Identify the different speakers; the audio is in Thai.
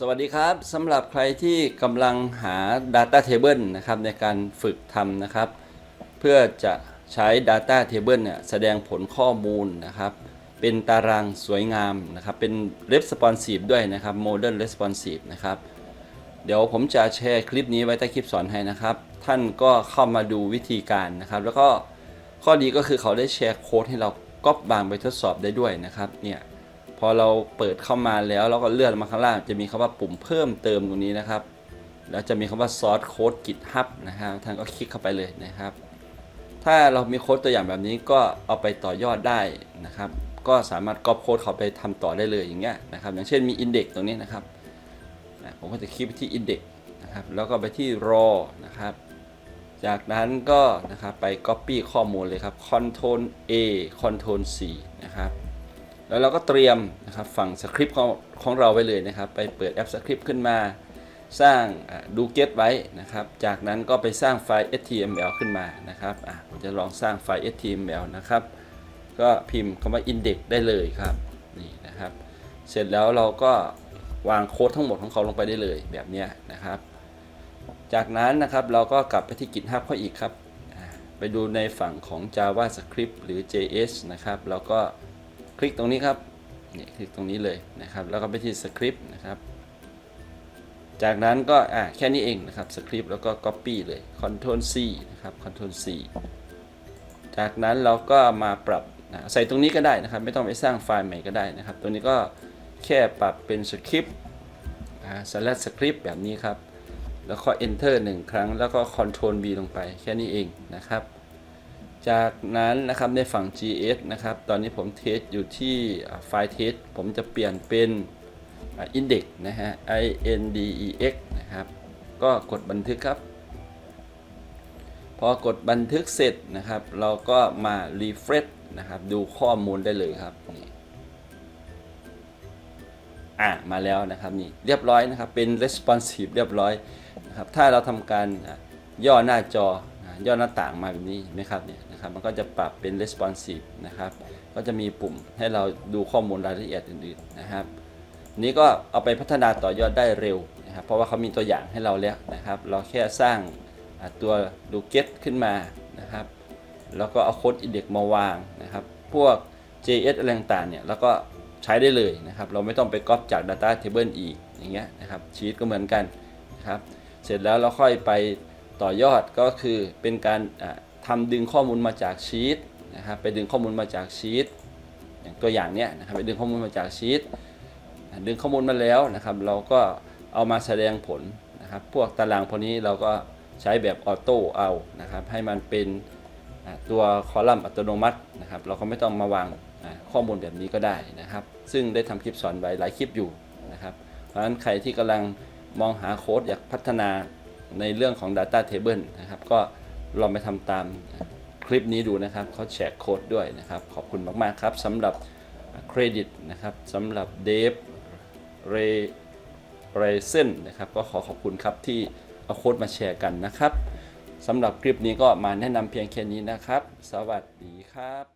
Speaker 1: สวัสดีครับสำหรับใครที่กำลังหา Data Table นะครับในการฝึกทำนะครับ เพื่อจะใช้ Data Table เนี่ยแสดงผลข้อมูลนะครับ เป็นตารางสวยงามนะครับ เป็น responsive ด้วยนะครับ modern responsive นะครับ เดี๋ยวผมจะแชร์คลิปนี้ไว้ใต้คลิปสอนให้นะครับ ท่านก็เข้ามาดูวิธีการนะครับ แล้วก็ข้อดีก็คือเขาได้แชร์โค้ดให้เราก๊อปบางไปทดสอบได้ด้วยนะครับเนี่ย พอเราเปิดเข้ามาแล้วเราก็เลื่อนมาข้างล่าง จะมีคำว่าปุ่มเพิ่มเติมตรงนี้นะครับ แล้วจะมีคำว่า source code GitHub นะครับท่านก็คลิกเข้าไปเลยนะครับ ถ้าเรามีโค้ดตัวอย่างแบบนี้ก็เอาไปต่อยอดได้นะครับ ก็สามารถก๊อปโค้ดเขาไปทำต่อได้เลยอย่างเงี้ยนะครับ อย่างเช่นมี index ตรงนี้นะครับผมก็จะคลิกไปที่ index นะครับ แล้วก็ไปที่ raw นะครับ จากนั้นก็นะครับไป copy ข้อมูลเลยครับ Ctrl A Ctrl C นะครับ แล้วเราก็เตรียมนะครับฝั่งสคริปต์ของของเราไว้เลยนะครับ ไปเปิดแอปสคริปต์ขึ้นมา สร้างดู get ไว้นะครับ จากนั้นก็ไปสร้างไฟล์ html ขึ้นมานะครับอะผมจะลองสร้างไฟล์ html นะครับ ก็พิมพ์คำว่า index ได้เลยครับนี่นะครับ เสร็จแล้วเราก็วางโค้ดทั้งหมดของเขาลงไปได้เลยแบบนี้นะครับ จากนั้นนะครับเราก็กลับไปที่ GitHub เขาอีกครับ ไปดูในฝั่งของ JavaScript หรือ JS นะครับ เราก็ คลิกตรงนี้ครับนี่คลิกตรงนี้เลยนะครับ แล้วก็ไปที่ Script นะครับ จากนั้นก็อ่าแค่นี้เองนะครับสคริปต์แล้วก็ Copy เลย Ctrl C นะครับ Ctrl C จากนั้นเราก็มาปรับนะใส่ตรงนี้ก็ได้นะครับ ไม่ต้องไปสร้างไฟล์ใหม่ก็ได้นะครับ ตัวนี้ก็แค่ปรับเป็นสคริปต์สลัดสคริปต์แบบนี้ครับ แล้วก็ Enter 1 ครั้ง แล้วก็ Ctrl V ลงไป แค่นี้เองนะครับ จากนั้นนะครับในฝั่ง GS นะครับ ตอนนี้ผมเทสอยู่ที่ไฟล์เทสผมจะเปลี่ยนเป็นอ่า index นะฮะ i n d e x นะครับ ก็กดบันทึกครับ พอกดบันทึกเสร็จนะครับ เราก็มา refresh นะครับ ดูข้อมูลได้เลยครับนี่อะมาแล้วนะครับนี่เรียบร้อยนะครับ เป็น responsive เรียบร้อยนะครับ ถ้าเราทำการย่อหน้าจอย่อหน้าต่างมาแบบนี้เห็นไหมครับเนี่ย นะครับมันก็จะปรับเป็น responsive นะครับ ก็จะมีปุ่มให้เราดูข้อมูลรายละเอียดอื่นๆนะครับ นี้ก็เอาไปพัฒนาต่อยอดได้เร็วนะครับ เพราะว่าเขามีตัวอย่างให้เราแล้วนะครับ เราแค่สร้างตัวดูเก็ตขึ้นมานะครับ แล้วก็เอาโค้ดอินเด็กมาวางนะครับ พวก JS อะไรต่างๆเนี่ยแล้วก็ใช้ได้เลยนะครับ เราไม่ต้องไปก๊อปจาก Data Table อีกอย่างเงี้ยนะครับชีตก็เหมือนกันนะครับ เสร็จแล้วเราค่อยไปต่อยอดก็คือเป็นการ ทำดึงข้อมูลมาจากชีตนะครับไปดึงข้อมูลมาจากชีตอย่างตัวอย่างเนี้ยนะครับไปดึงข้อมูลมาจากชีตดึงข้อมูลมาแล้วนะครับ เราก็เอามาแสดงผลนะครับ พวกตารางพวกนี้เราก็ใช้แบบออโต้เอานะครับ ให้มันเป็นตัวคอลัมน์อัตโนมัตินะครับ เราก็ไม่ต้องมาวางข้อมูลแบบนี้ก็ได้นะครับ ซึ่งได้ทำคลิปสอนไว้หลายคลิปอยู่นะครับ เพราะฉะนั้นใครที่กำลังมองหาโค้ดอยากพัฒนาในเรื่องของ Data Table นะครับ ก็ ลองไปทำตามคลิปนี้ดูนะครับเขาแชร์โค้ดด้วยนะครับ ขอบคุณมาก ๆ ครับสำหรับเครดิตนะครับสำหรับเดฟเรเรเซนนะครับก็ขอขอบคุณครับที่เอาโค้ดมาแชร์กันนะครับสำหรับคลิปนี้ก็มาแนะนำเพียงแค่นี้นะครับ สวัสดีครับ